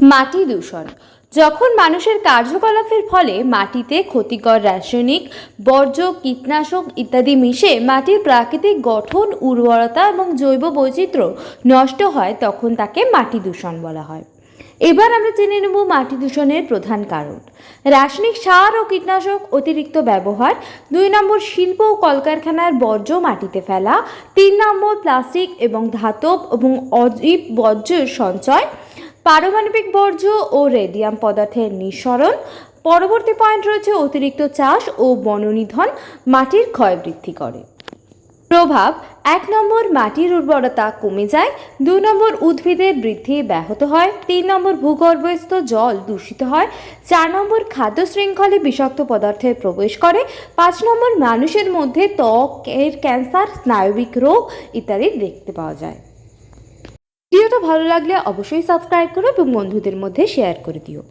মাটি দূষণ। যখন মানুষের কার্যকলাপের ফলে মাটিতে ক্ষতিকর রাসায়নিক, বর্জ্য, কীটনাশক ইত্যাদি মিশে মাটির প্রাকৃতিক গঠন, উর্বরতা এবং জৈব বৈচিত্র্য নষ্ট হয়, তখন তাকে মাটি দূষণ বলা হয়। এবার আমরা জেনে নেব মাটি দূষণের প্রধান কারণ। রাসায়নিক সার ও কীটনাশক অতিরিক্ত ব্যবহার, দুই নম্বর শিল্প ও কলকারখানার বর্জ্য মাটিতে ফেলা, তিন নম্বর প্লাস্টিক এবং ধাতব এবং অজীব বর্জ্যের সঞ্চয় পারমাণবিক বর্জ্য ও রেডিয়াম পদার্থের নিঃসরণ। পরবর্তী পয়েন্ট রয়েছে অতিরিক্ত চাষ ও বননিধন, মাটির ক্ষয় বৃদ্ধি করে। প্রভাব, এক নম্বর মাটির উর্বরতা কমে যায়, দুই নম্বর উদ্ভিদের বৃদ্ধি ব্যাহত হয়, তিন নম্বর ভূগর্ভস্থ জল দূষিত হয়, চার নম্বর খাদ্য শৃঙ্খলে বিষাক্ত পদার্থে প্রবেশ করে, পাঁচ নম্বর মানুষের মধ্যে ত্বকের ক্যান্সার, স্নায়বিক রোগ ইত্যাদি দেখতে পাওয়া যায়। ভিডিওটা ভালো লাগলে অবশ্যই সাবস্ক্রাইব করো এবং বন্ধুদের মধ্যে শেয়ার করে দিও।